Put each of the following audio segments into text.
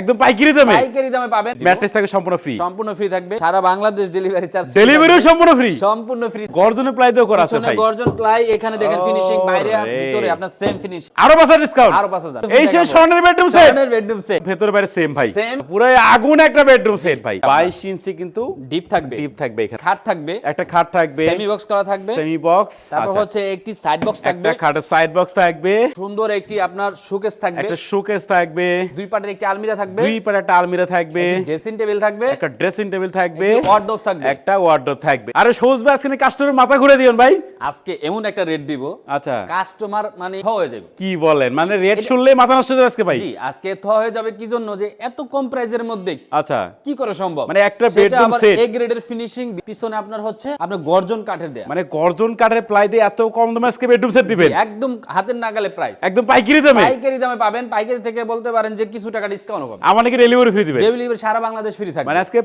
একদম পাইকারি দামে। পাইকারি দামে পাবেন। ম্যাট্রেস থাকে সম্পূর্ণ ফ্রি সম্পূর্ণ ফ্রি থাকবে। সারা বাংলাদেশ ডেলিভারি চার্জ ডেলিভারিও সম্পূর্ণ ফ্রি সম্পূর্ণ ফ্রি গর্জনের প্লাই দিয়েও করা আছে ভাই। গর্জন প্লাই এখানে দেখেন ফিনিশিং বাইরে আর ভিতরে আপনার সেম ফিনিশ আরও পাঁচ ডিসকাউন্ট আরও 5000 এই সে স্বর্ণের বেডরুম সেট স্বর্ণের বেডরুম সেট ভেতরে বাইরে সেম ভাই। পুরো আগুন একটা বেডরুম সেট ভাই। 22 ইঞ্চি কিন্তু ডিপ থাকবে। ডিপ থাকবে এখানে। খাট থাকবে। একটা খাট থাকবে। সেমি বক্স করা থাকবে। সেমি বক্স তারপর হচ্ছে একটি সাইড বক্স থাকবে। একটা খাটের সাইড বক্স থাকবে। সুন্দর একটি আপনার শোকেস থাকবে। একটা শোকেস থাকবে। দুই পাটের একটি আলমিরা থাকবে। দুই পারে একটা আলমিরা থাকবে। ড্রেসিং টেবিল থাকবে। একটা ড্রেসিং টেবিল থাকবে। ওয়ার্ডরোব থাকবে। একটা ওয়ার্ডরোব থাকবে। আরে ভাই আজকে কাস্টমারের মাথা ঘুরে দিবেন ভাই? আজকে এমন একটা রেট দিব। আচ্ছা। কাস্টমার মানে থ হয়ে যাবে। কি বলেন? মানে রেট শুনলে মাথা নষ্ট হয়ে আজকে ভাই। জি আজকে থ হয়ে যাবে কি জন্য? যে এত কম প্রাইজের মধ্যে আচ্ছা। কি করে সম্ভব? মানে একটা সেটা আবার set। এ গ্রেডের ফিনিশিং পিছনে আপনার হচ্ছে আপনার গর্জন কাঠের দেয়া। মানে গর্জন কাঠের প্লাই দিয়ে এত কম দামে আজকে বেডরুম সেট দিবেন? একদম হাতের নাগালে প্রাইস একদম পাইকারি দামে? পাইকারি দামে পাবেন। পাইকারি থেকে বলতে পারেন যে কিছু টাকা ডিসকাউন্ট হবে আমার নাকি ডেলিভারি ফ্রি দিবেন ডেলিভারি সারা বাংলাদেশ ফ্রি থাকবে। মানে আজকে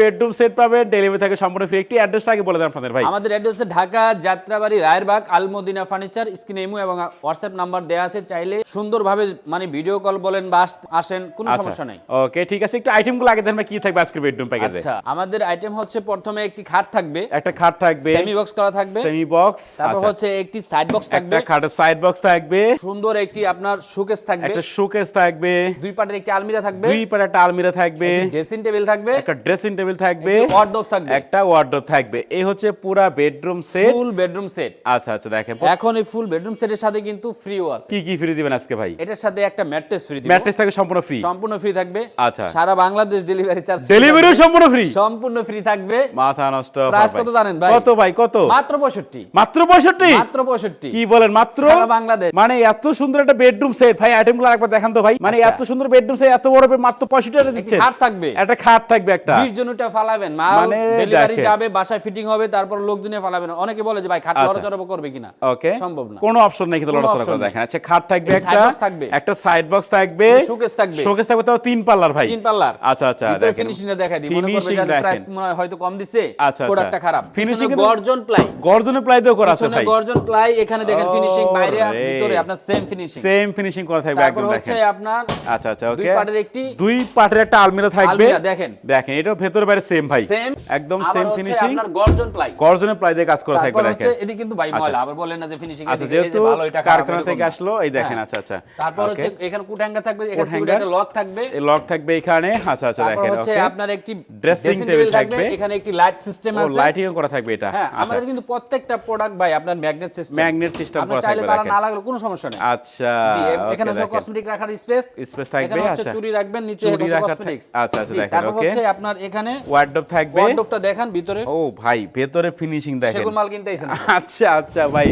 বেডরুম সেট পাবেন ডেলিভারি থাকে সম্পূর্ণ ফ্রি একটি অ্যাড্রেসটা আগে বলে দেন আপনাদের ভাই। আমাদের অ্যাড্রেস ঢাকা যাত্রাবাড়ি রায়েরবাগ আলমদিনা ফার্নিচার স্ক্রিনে ইমো এবং হোয়াটসঅ্যাপ নাম্বার দেওয়া আছে। চাইলে সুন্দরভাবে মানে ভিডিও কল বলেন বা আসেন কোনো আচ্ছা। সমস্যা নাই। ওকে ঠিক আছে। একটু আইটেমগুলো আগে দেন কি থাকবে আজকে বেডরুম প্যাকেজে আচ্ছা আমাদের আইটেম হচ্ছে প্রথমে একটি খাট থাকবে। একটা খাট থাকবে। সেমি বক্স করা থাকবে। সেমি বক্স তারপর হচ্ছে একটি সাইড বক্স থাকবে। একটা খাটের সাইড বক্স থাকবে। সুন্দর একটি আপনার শোকেস থাকবে। একটা শোকেস থাকবে। দুই পাটের একটি আলমিরা থাকবে। দুই পারে একটা আলমিরা থাকবে। ড্রেসিং টেবিল থাকবে। একটা ড্রেসিং টেবিল থাকবে। ওয়ার্ডরোব থাকবে। একটা ওয়ার্ডরোব থাকবে। এই হচ্ছে পুরা bedroom set full bedroom set আচ্ছা আচ্ছা দেখেন। এখন এই ফুল বেডরুম সেটের সাথে কিন্তু ফ্রিও আছে। কি কি ফ্রি দিবেন আজকে ভাই? এটার সাথে একটা ম্যাট্রেস ফ্রি দিব। ম্যাট্রেস থাকে সম্পূর্ণ ফ্রি সম্পূর্ণ ফ্রি থাকবে। আচ্ছা। সারা বাংলাদেশ ডেলিভারি চার্জ ডেলিভারিও সম্পূর্ণ ফ্রি সম্পূর্ণ ফ্রি থাকবে। মাথা নষ্ট প্রাইস কত জানেন ভাই? কত ভাই কত? মাত্র পঁয়ষট্টি। মাত্র পঁয়ষট্টি? মাত্র পঁয়ষট্টি। কি বলেন মাত্র? সারা বাংলাদেশ। মানে এত সুন্দর একটা বেডরুম সেট ভাই আইটেমগুলো একবার দেখান তো ভাই। মানে আচ্ছা। এত সুন্দর বেডরুম সেট এত বড় মাত্র পঁয়ষট্টি টাকা দিচ্ছেন খাট থাকবে। একটা খাট থাকবে একটা। বিশ জনটা ফালাবেন। মাল মানে ডেলিভারি যাবে বাসায় ফিটিং হবে তারপর লোকজনে ফালাবেন। অনেকে বলে যে ভাই খাট আচ্ছা। লড়াচড়া করবে কিনা? ওকে। সম্ভব না। কোনো অপশন নাই কিন্তু লড়াচড়া করে দেখেন আচ্ছা খাট থাকবে একটা। থাকবে। একটা সাইড বক্স থাকবে। শোকেস থাকবে। শোকেস থাকবে তাও তিন পাল্লার ভাই। তিন পাল্লার। আচ্ছা আচ্ছা দেখেন। ফিনিশিং দেখাই দিই। মনে করবে যে প্রাইস মনে হয় হয়তো কম দিছে আচ্ছা, প্রোডাক্টটা আচ্ছা। খারাপ। ফিনিশিং গর্জন প্লাই। গর্জনের প্লাই দিয়েও করা আছে ভাই। গর্জন প্লাই এখানে দেখেন ফিনিশিং বাইরে আর ভিতরে আপনার সেম ফিনিশিং সেম ফিনিশিং করা থাকবে একদম দেখেন। আপনার আচ্ছা আচ্ছা ওকে পাটের একটি দুই পাটের একটা আলমিরা থাকবে। দেখেন। দেখেন এটাও ভেতরে বাইরে সেম ভাই। সেম একদম সেম ফিনিশিং আপনার গর্জন প্লাই। গর্জনের প্লাই দিয়ে কাজ করা থাকবে দেখেন। এদিকে কিন্তু ভাই ময়লা আবার বলেন না যে ফিনিশিং আচ্ছা যেহেতু কারখানা থেকে আসলো এই দেখেন আচ্ছা আচ্ছা। তারপর হচ্ছে এখানে কুট থাকবে এখানে একটা লক থাকবে। এই লক থাকবে এখানে। আচ্ছা আচ্ছা দেখেন হচ্ছে আপনার একটি ড্রেসিং টেবিল থাকবে। থাকবে। এখানে একটি লাইট সিস্টেম আছে। লাইটিং করা থাকবে এটা। হ্যাঁ আচ্ছা। আমাদের কিন্তু প্রত্যেকটা প্রোডাক্ট ভাই আপনার ম্যাগনেট সিস্টেম ম্যাগনেট সিস্টেম করা চাইলে তারা না লাগলে কোনো সমস্যা নেই। আচ্ছা জি এখানে হচ্ছে কসমেটিক রাখার স্পেস Space থাকবে, এখানে হচ্ছে আচ্ছা। চুড়ি রাখবেন নিচে কসমেটিক্স আচ্ছা, আচ্ছা, দেখেন, তারপর হচ্ছে আপনার এখানে ওয়ার্ডরোব থাকবে। ওয়ার্ডরোবটা দেখেন ভিতরে। ও ভাই ভেতরে ফিনিশিং দেখেন। সেগুন মাল কিনতে আইছেন। আচ্ছা আচ্ছা ভাই।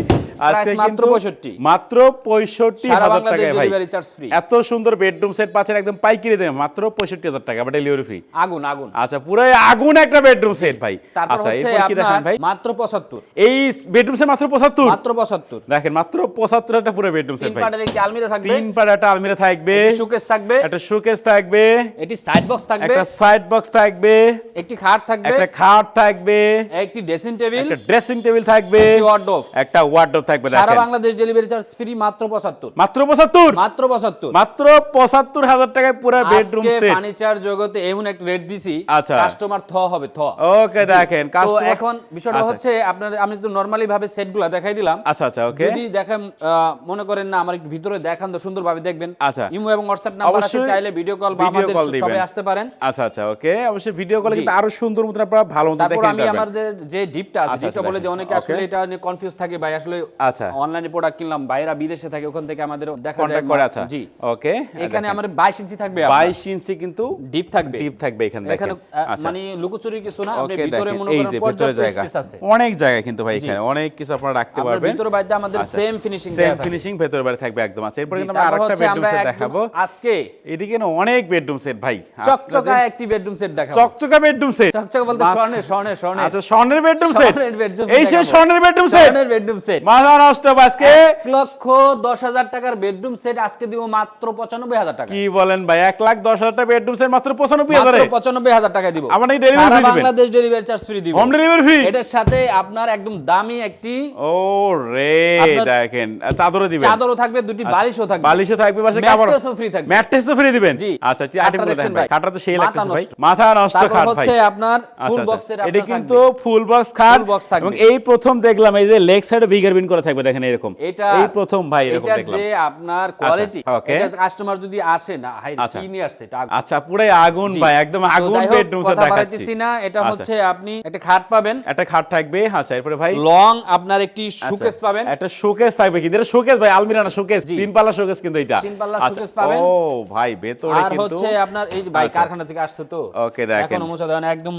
আজকে মাত্র 65 মাত্র পঁয়ষট্টি সারা হাজার বাংলাদেশ টাকায় ভাই। ডেলিভারি চার্জ ফ্রি এত সুন্দর বেডরুম সেট পাচ্ছেন একদম পাইকারি দেবে মাত্র পঁয়ষট্টি হাজার টাকা বা ডেলিভারি ফ্রি আগুন আগুন। আচ্ছা পুরো আগুন একটা বেডরুম সেট ভাই। আচ্ছা এরপর কি দেখান ভাই? মাত্র 75 এই বেডরুম সেট মাত্র পঁচাত্তর? মাত্র 75 দেখেন মাত্র পঁচাত্তর একটা পুরো বেডরুম সেট তিন ভাই। একটি আলমিরা থাকবে। তিন একটা আলমিরা থাকবে। শোকেস থাকবে। একটা শোকেস থাকবে। একটি সাইড বক্স থাকবে। একটা সাইড বক্স থাকবে। একটি খাট থাকবে। একটা খাট থাকবে। একটি ড্রেসিং টেবিল একটা ড্রেসিং টেবিল থাকবে। একটি ওয়ার্ডরোব একটা ওয়ার্ডরোব থাকবে সারা বাংলাদেশ ডেলিভারি চার্জ ফ্রি মাত্র 75 মাত্র পঁচাত্তর? মাত্র 75 মাত্র পঁচাত্তর হাজার টাকায় পুরো বেডরুম সেট ফার্নিচার জগতে এমন একটা রেট দিছি আচ্ছা। কাস্টমার থ হবে থ। ওকে দেখেন তো এখন বিষয়টা আচ্ছা। হচ্ছে আপনার আমি তো নরমালি ভাবে সেটগুলো দেখাই দিলাম। আচ্ছা আচ্ছা ওকে যদি দেখেন মনে করেন না আমার একটু ভিতরে দেখান তো সুন্দরভাবে দেখবেন। আচ্ছা। ইমো এবং হোয়াটসঅ্যাপ নাম্বার আছে চাইলে ভিডিও কল বা আমাদের সবাই আসতে পারেন। আচ্ছা আচ্ছা ওকে অবশ্যই ভিডিও কলে কিন্তু আরও সুন্দর মতো আপনারা ভালো মতো তারপর আমি আমাদের যে ডিপটা আছে আচ্ছা, ডিপটা আচ্ছা, বলে যে অনেকে আসলে এটা নিয়ে কনফিউজ থাকে ভাই আসলে আচ্ছা। অনলাইনে প্রোডাক্ট কিনলাম বাইরা বিদেশে থাকে ওখান থেকে আমাদের দেখা যায় করে আচ্ছা। জি। ওকে এখানে আমার 22 ইঞ্চি থাকবে 22 ইঞ্চি কিন্তু ডিপ থাকবে। ডিপ থাকবে এখানে এখানে আচ্ছা। মানে লুকোচুরি কিছু না আপনি ভিতরে মনে করেন পর্যাপ্ত স্পেস আছে। অনেক জায়গা কিন্তু ভাই এখানে অনেক কিছু আপনারা রাখতে পারবেন। ভিতরে বাইরে আমাদের আচ্ছা। সেম ফিনিশিং সেম ফিনিশিং ভেতরে বাইরে থাকবে একদম। আচ্ছা এরপরে কিন্তু আমরা আরেকটা বেডরুম সেট দেখাবো। আজকে এদিকে না অনেক বেডরুম সেট ভাই। চকচকা একটি বেডরুম সেট দেখাবো। চকচকা বেডরুম সেট চকচকা বলতে স্বর্ণের স্বর্ণের স্বর্ণের। আচ্ছা স্বর্ণের বেডরুম সেট স্বর্ণের এই সে স্বর্ণের বেডরুম সেট স্বর্ণের বেডরুম সেট মাথা নষ্ট আজকে? এক লক্ষ দশ হাজার টাকার বেডরুম সেট আজকে দিব মাত্র পঁচানব্বই হাজার টাকা। কি বলেন ভাই? এক লাখ দশ হাজার টাকা বেডরুম সেট মাত্র পঁচানব্বই হাজার? পঁচানব্বই হাজার টাকা দিব। আমার ডেলিভারি দিবেন? বাংলাদেশ ডেলিভারি চার্জ ফ্রি দিব। হোম ডেলিভারি ফ্রি এটার সাথে আপনার একদম দামি একটি ও রে দেখেন চাদরও দিবেন। চাদরও থাকবে দুটি বালিশও থাকবে। বালিশও থাকবে পাশে কাপড় ম্যাট্রেসও free থাকবে। ম্যাট্রেসও ফ্রি দিবেন? জি। আচ্ছা আচ্ছা আইটেম দেখেন ভাই? খাটটা তো সেই লাগতেছে ভাই। মাথা নষ্ট খাট ভাই। হচ্ছে আপনার ফুল আচ্ছা, বক্সের আচ্ছা। এটা কিন্তু ফুল বক্স খাট। box থাকবে। এবং এই প্রথম দেখলাম এই যে লেগ সাইডে বিন করা থাকবে দেখেন এরকম। এটা এই প্রথম ভাই এরকম এটা যে আপনার কোয়ালিটি এটা কাস্টমার যদি আসে না হাই আচ্ছা। কি নিয়ে আসছে এটা। আচ্ছা পুরাই আগুন ভাই একদম আগুন বেডরুম দেখাচ্ছি। না। এটা আচ্ছা। হচ্ছে আপনি একটা খাট পাবেন। একটা খাট থাকবে আচ্ছা এরপরে ভাই? লং আপনার একটি আচ্ছা, সুকেস পাবেন। একটা শোকেস থাকবে কিন্তু এটা শোকেস ভাই আলমিরা না শোকেস জি। তিন পাল্লা শোকেস কিন্তু এটা। তিন পাল্লা আচ্ছা, পাবেন। ও ভাই ভেতরে আর হচ্ছে আপনার এই ভাই আচ্ছা। কারখানা থেকে আসছে তো। Okay, দেখেন। এখনও মোছা দেওয়া না, একদম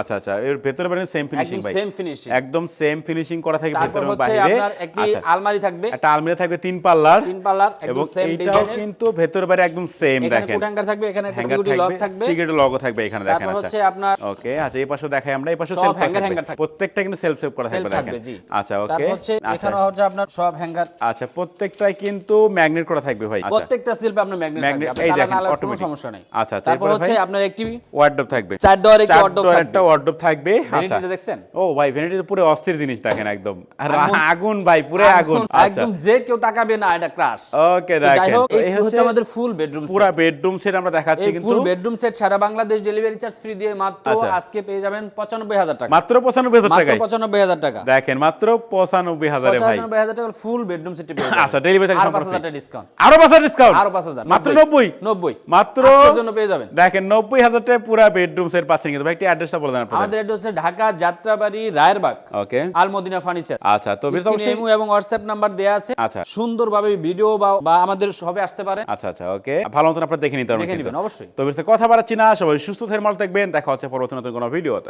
আচ্ছা আচ্ছা এর ভেতরে মানে সেম ফিনিশিং ভাই। সেম ফিনিশিং একদম সেম ফিনিশিং করা তারপর ভেতরে এবং বাইরে। আপনার একটি আচ্ছা আলমারি থাকবে। একটা আলমিরা থাকবে তিন পাল্লার তিন পাল্লার এবং একদম সেম ডিজাইনের কিন্তু ভেতরে বাইরে একদম সেম এখানে দেখেন। হ্যাঙ্গার থাকবে এখানে একটা সিকিউরিটি লক থাকবে সিগারেট লগো থাকবে এখানে দেখেন আচ্ছা। হচ্ছে আপনার ওকে আচ্ছা এই পাশে দেখাই আমরা এই পাশে সেলফ hanger থাকবে। প্রত্যেকটা কিন্তু সেলফ সেভ করা থাকবে দেখেন। আচ্ছা ওকে আচ্ছা। এখানে হচ্ছে আপনার সব হ্যাঙ্গার আচ্ছা প্রত্যেকটাই কিন্তু ম্যাগনেট করা থাকবে ভাই। আচ্ছা। প্রত্যেকটা সেলফে আপনার ম্যাগনেট থাকবে। এই দেখেন, কোনো সমস্যা নেই। আচ্ছা, আচ্ছা, তারপর হচ্ছে আপনার একটি ওয়ার্ডরোব থাকবে। চার ডোয়ার একটি ওয়ার্ডরোব থাকবে। একটা ওয়ার্ডরোব থাকবে। আচ্ছা। ভ্যানিটিটা দেখছেন? ও ভাই ভ্যানিটি তো পুরো অস্থির জিনিস দেখেন একদম। আর আগুন- ভাই পুরো আগুন আচ্ছা। একদম যে কেউ তাকাবে না এটা ক্রাশ ওকে দেখেন। এই হচ্ছে আমাদের ফুল বেডরুম সেট পুরো বেডরুম সেট আমরা দেখাচ্ছি কিন্তু। ফুল বেডরুম সেট সারা বাংলাদেশ ডেলিভারি চার্জ ফ্রি দিয়ে মাত্র। আজকে পেয়ে যাবেন পঁচানব্বই হাজার টাকা। মাত্র পঁচানব্বই টাকা মাত্র টাকায়। পঁচানব্বই হাজার টাকা। দেখেন মাত্র পঁচানব্বই হাজারে ভাই। পঁচানব্বই হাজার টাকার ফুল বেডরুম সেটটি আচ্ছা, delivery থেকে পাঁচ হাজার টাকা ডিসকাউন্ট আরও পাঁচ হাজার ডিসকাউন্ট আরও পাঁচ হাজার। মাত্র নব্বই। নব্বই? মাত্র জন্য পেয়ে যাবেন। দেখেন নব্বই হাজার টাকা পুরো বেডরুম সেট পাচ্ছেন কিন্তু। ভাই একটি অ্যাড্রেসটা বলে দেন আমাদের এটা হচ্ছে ঢাকা যাত্রাবাড়ি রায়েরবাগ। ওকে। আলমদিনা ফার্নিচার আচ্ছা তো ইমো এবং হোয়াটসঅ্যাপ নাম্বার দেয়া আছে। আচ্ছা। সুন্দরভাবে ভিডিও বা আমাদের সবে আসতে পারে। আচ্ছা আচ্ছা ওকে। ভালো মতন আপনারা দেখে নিতে পারবেন অবশ্যই। তো কথা বাড়াচ্ছি না। সবাই সুস্থ ভালো থাকবেন। দেখা হচ্ছে পরবর্তী নতুন কোনো ভিডিওতে